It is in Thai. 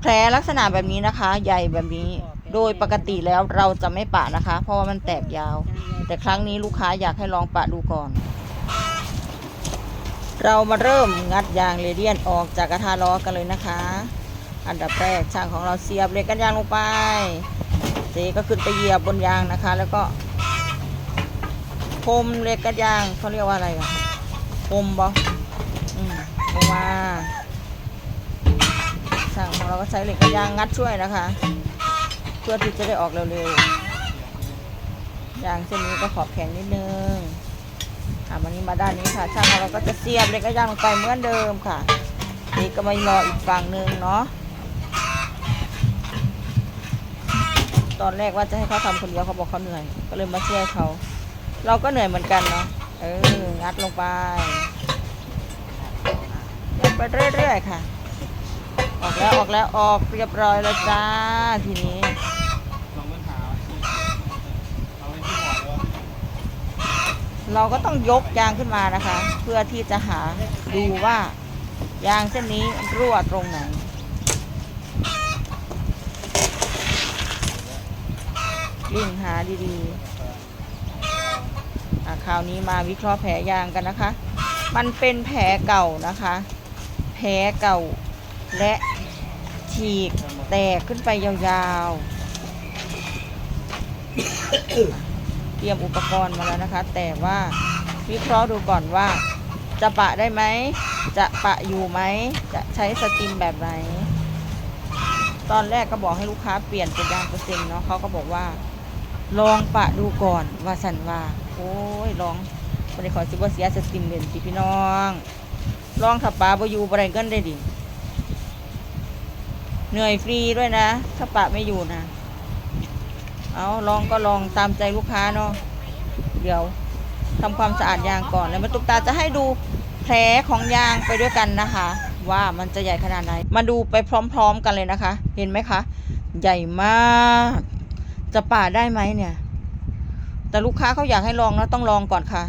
แผลลักษณะแบบนี้นะคะ ใหญ่แบบนี้ โดยปกติแล้วเราจะไม่ปะนะคะ เพราะว่ามันแตกยาว แต่ครั้งนี้ลูกค้าอยากให้ลองปะดูก่อน เรามาเริ่มงัดยางเรเดียนออกจากกระทะล้อกันเลยนะคะ อันดับแรกช่างของเราเสียบเหล็กกันยางลงไปเจก็ขึ้นไปเหยียบบนยางนะคะ แล้วก็พรมเหล็กกันยางเขาเรียกว่าอะไรอะพรมบออมลงมา ช่างของเราก็ใช้เหล็กกันยางงัดช่วยนะคะ เพื่อที่จะได้ออกเร็วๆยางเส้นนี้ก็ขอบแข็งนิดนึงอะวันนี้มาด้านนี้ค่ะ ช่างของเราก็จะเสียบเหล็กกระย่างลงไปเหมือนเดิมค่ะ นี่ก็มารออีกฝั่งหนึ่งเนาะตอนแรกว่าจะให้เขาทำคนเดียวเขาบอกเขาเหนื่อย ก็เลยมาช่วยเขาเราก็เหนื่อยเหมือนกันเนาะเอองัดลงไปงัดไปเรื่อยๆค่ะ ออกแล้วออกแล้วออกเรียบร้อยแล้วจ้าทีนี้เราก็ต้องยกยางขึ้นมานะคะ เพื่อที่จะหาดูว่ายางเส้นนี้รั่วตรงไหนลิ่งหาดีๆอะคราวนี้มาวิเคราะห์แผลยางกันนะคะ มันเป็นแผลเก่านะคะ แผลเก่าและ ฉีกแตกขึ้นไปยาวๆ เตรียมอุปกรณ์มาแล้วนะคะ แต่ว่าวิเคราะห์ดูก่อนว่า จะปะได้ไหม จะปะอยู่ไหม จะใช้สติมแบบไหน ตอนแรกก็บอกให้ลูกค้าเปลี่ยนเป็นยางเปอร์เซ็นต์เนาะเขาก็บอกว่า ลองปะดูก่อนว่าสันว่าโอ้ยลองบริขอซิบเสียสติมเด่นสิพี่น้อง ลองถ้าปะบอยู่บริเงินได้ดิ เหนื่อยฟรีด้วยนะ ถ้าปะไม่อยู่นะ เอาลองก็ลองตามใจลูกค้าเนาะ เดี๋ยวทำความสะอาดยางก่อน แล้วมาตุกตาจะให้ดูแผลของยางไปด้วยกันนะคะ ว่ามันจะใหญ่ขนาดไหน มาดูไปพร้อมๆกันเลยนะคะ เห็นไหมคะ ใหญ่มาก จะป่าได้ไหมเนี่ย แต่ลูกค้าเขาอยากให้ลองแล้วต้องลองก่อนค่ะ